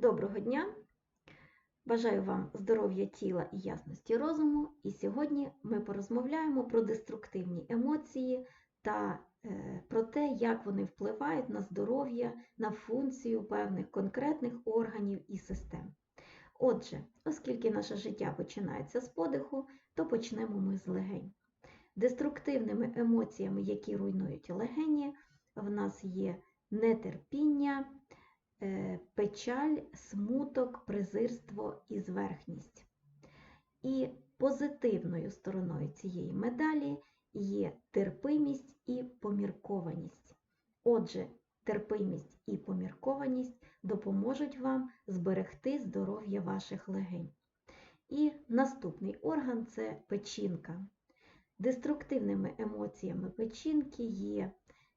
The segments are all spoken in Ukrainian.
Доброго дня! Бажаю вам здоров'я тіла і ясності розуму. І сьогодні ми порозмовляємо про деструктивні емоції та е, про те, як вони впливають на здоров'я, на функцію певних конкретних органів і систем. Отже, оскільки наше життя починається з подиху, то почнемо ми з легень. Деструктивними емоціями, які руйнують легені, в нас є нетерпіння, печаль, смуток, презирство і зверхність. І позитивною стороною цієї медалі є терпимість і поміркованість. Отже, терпимість і поміркованість допоможуть вам зберегти здоров'я ваших легень. І наступний орган це печінка. Деструктивними емоціями печінки є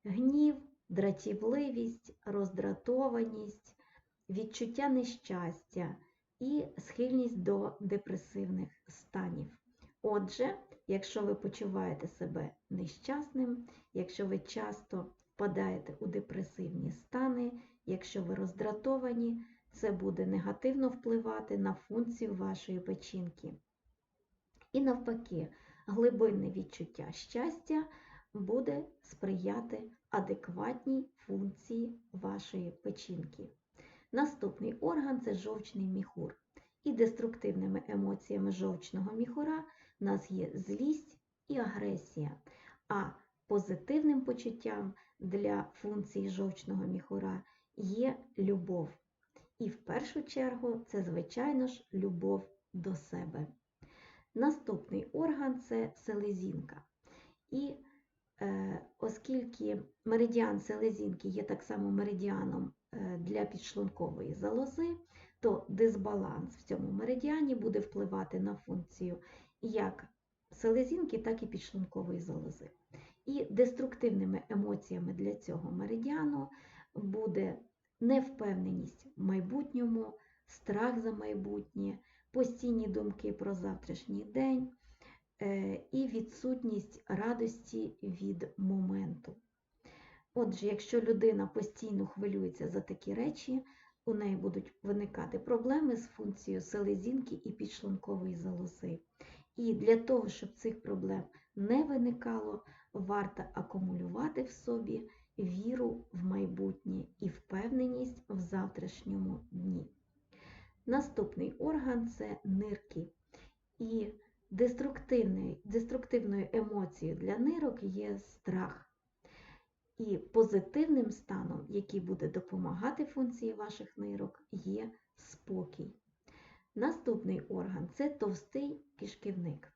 гнів, дратівливість, роздратованість, відчуття нещастя і схильність до депресивних станів. Отже, якщо ви почуваєте себе нещасним, якщо ви часто впадаєте у депресивні стани, якщо ви роздратовані, це буде негативно впливати на функцію вашої печінки. І навпаки, глибинне відчуття щастя буде сприяти адекватній функції вашої печінки. Наступний орган це жовчний міхур. І деструктивними емоціями жовчного міхура в нас є злість і агресія, а позитивним почуттям для функції жовчного міхура є любов. І в першу чергу це, звичайно ж, любов до себе. Наступний орган це селезінка. І оскільки меридіан селезінки є так само меридіаном е, для підшлункової залози, то дисбаланс в цьому меридіані буде впливати на функцію як селезінки, так і підшлункової залози. І деструктивними емоціями для цього меридіану буде невпевненість в майбутньому, страх за майбутнє, постійні думки про завтрашній день е, і відсутність радості від моменту. Отже, якщо людина постійно хвилюється за такі речі, у неї будуть виникати проблеми з функцією селезінки і підшлункової залози. І для того, щоб цих проблем не виникало, варто акумулювати в собі віру в майбутнє і впевненість в завтрашньому дні. Наступний орган це нирки. І деструктивною емоцією для нирок є страх. І позитивним станом, який буде допомагати функції ваших нирок, є спокій. Наступний орган це товстий кишківник.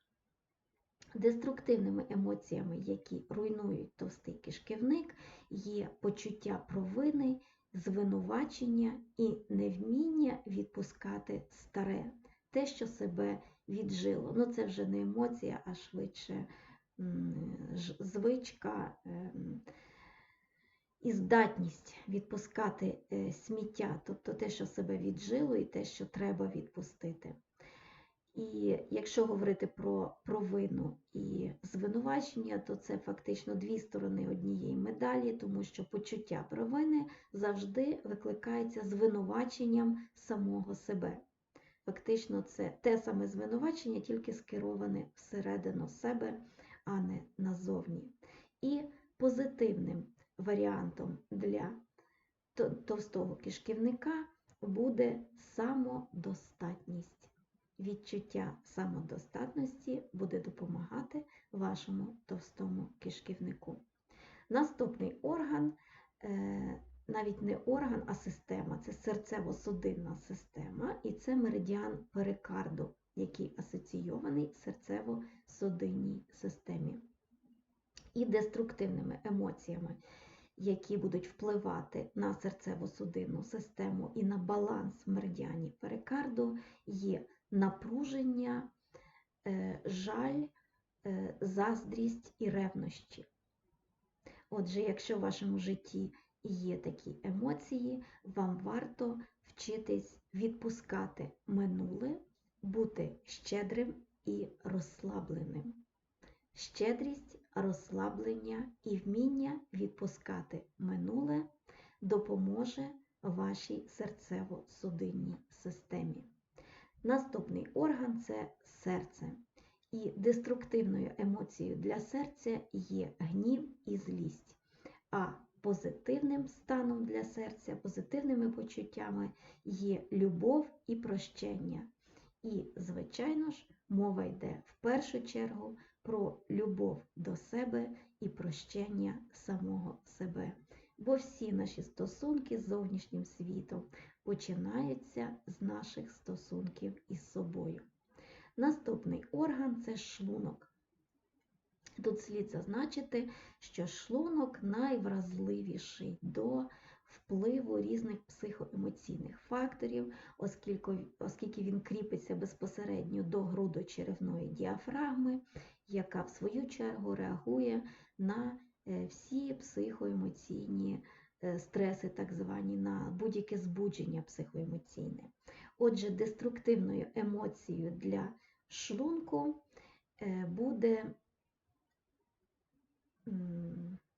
Деструктивними емоціями, які руйнують товстий кишківник, є почуття провини, звинувачення і невміння відпускати старе, те, що себе віджило. Ну, це вже не емоція, а швидше звичка ем, і здатність відпускати е, сміття, тобто те, що себе віджило, і те, що треба відпустити. І якщо говорити про провину і звинувачення, то це фактично дві сторони однієї медалі, тому що почуття провини завжди викликається звинуваченням самого себе. Фактично, це те саме звинувачення, тільки скероване всередину себе, а не назовні. І позитивним варіантом для товстого кишківника буде самодостатність відчуття самодостатності буде допомагати вашому товстому кишківнику. Наступний орган, е, навіть не орган, а система це серцево-судинна система, і це меридіан перикарду, який асоційований серцево-судинній системі. І деструктивними емоціями, які будуть впливати на серцево-судинну систему і на баланс меридіанів перикарду, є напруження, е, жаль, е, заздрість і ревнощі. Отже, якщо в вашому житті є такі емоції, вам варто вчитись відпускати минуле, бути щедрим і розслабленим. Щедрість, розслаблення і вміння відпускати минуле допоможе вашій серцево-судинній системі. Наступний орган це серце. І деструктивною емоцією для серця є гнів і злість. А позитивним станом для серця, позитивними почуттями є любов і прощення. І, звичайно ж, мова йде в першу чергу про любов до себе і прощення самого себе. Бо всі наші стосунки з зовнішнім світом починаються з наших стосунків із собою. Наступний орган це шлунок. Тут слід зазначити, що шлунок найвразливіший до впливу різних психоемоційних факторів, оскільки, оскільки він кріпиться безпосередньо до грудочеревної діафрагми, яка в свою чергу реагує на е, всі психоемоційні е, стреси, так звані, на будь-яке збудження психоемоційне. Отже, деструктивною емоцією для шлунку е, буде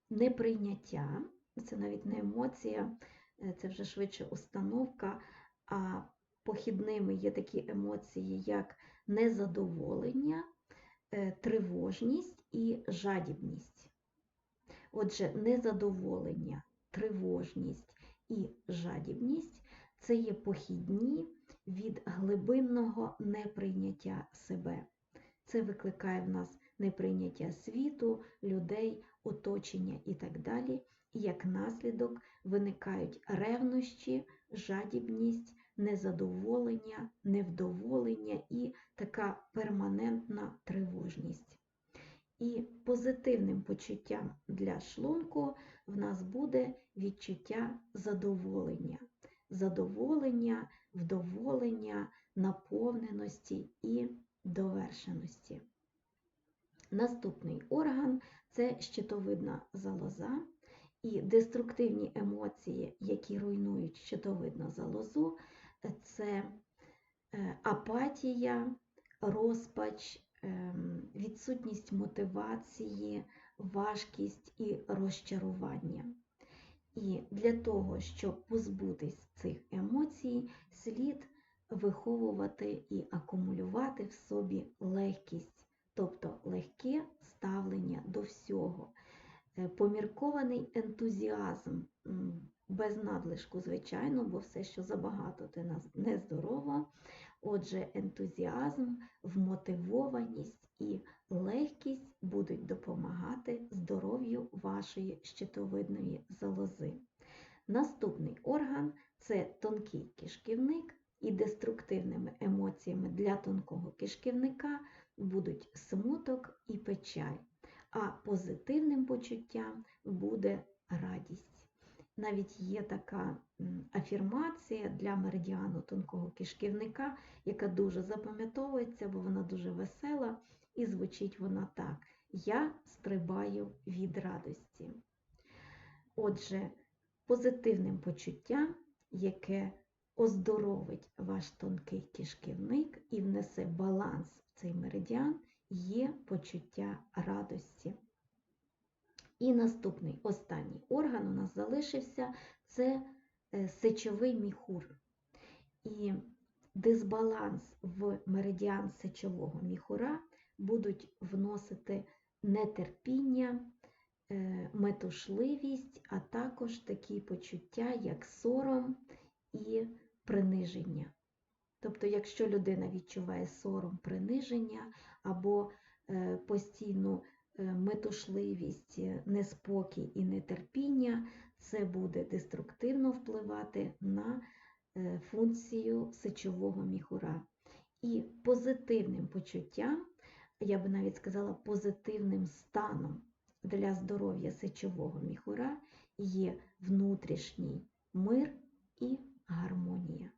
неприйняття, це навіть не емоція, е, це вже швидше установка, а похідними є такі емоції, як незадоволення, е, тривожність і жадібність. Отже, незадоволення, тривожність і жадібність це є похідні від глибинного неприйняття себе. Це викликає в нас неприйняття світу, людей, оточення і так далі. І як наслідок виникають ревнощі, жадібність, незадоволення, невдоволення і така перманентна тривожність. І позитивним почуттям для шлунку в нас буде відчуття задоволення, задоволення, вдоволення, наповненості і довершеності. Наступний орган це щитовидна залоза. І деструктивні емоції, які руйнують щитовидну залозу, це е, апатія, розпач, ем, відсутність мотивації, важкість і розчарування. І для того, щоб позбутись цих емоцій, слід виховувати і акумулювати в собі легкість, тобто легке ставлення до всього, е, поміркований ентузіазм, без надлишку, звичайно, бо все, що забагато, це нездорово. Отже, ентузіазм, вмотивованість і легкість будуть допомагати здоров'ю вашої щитовидної залози. Наступний орган це тонкий кишківник, і деструктивними емоціями для тонкого кишківника будуть смуток і печаль, а позитивним почуттям буде радість. Навіть є така афірмація для меридіану тонкого кишківника, яка дуже запам'ятовується, бо вона дуже весела, і звучить вона так: Я стрибаю від радості. Отже, позитивним почуттям, яке оздоровить ваш тонкий кишківник і внесе баланс в цей меридіан, є почуття радості. І наступний останній орган у нас залишився це е, сечовий міхур. І дисбаланс в меридіан сечового міхура будуть вносити нетерпіння, е, метушливість, а також такі почуття, як сором і приниження. Тобто, якщо людина відчуває сором, приниження або е, постійну е, метушливість, неспокій і нетерпіння, це буде деструктивно впливати на е, функцію сечового міхура. І позитивним почуттям, я би навіть сказала, позитивним станом для здоров'я сечового міхура є внутрішній мир і гармонія.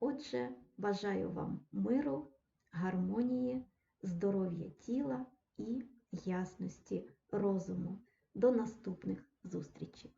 Отже, бажаю вам миру, гармонії, здоров'я тіла і ясності розуму. До наступних зустрічей!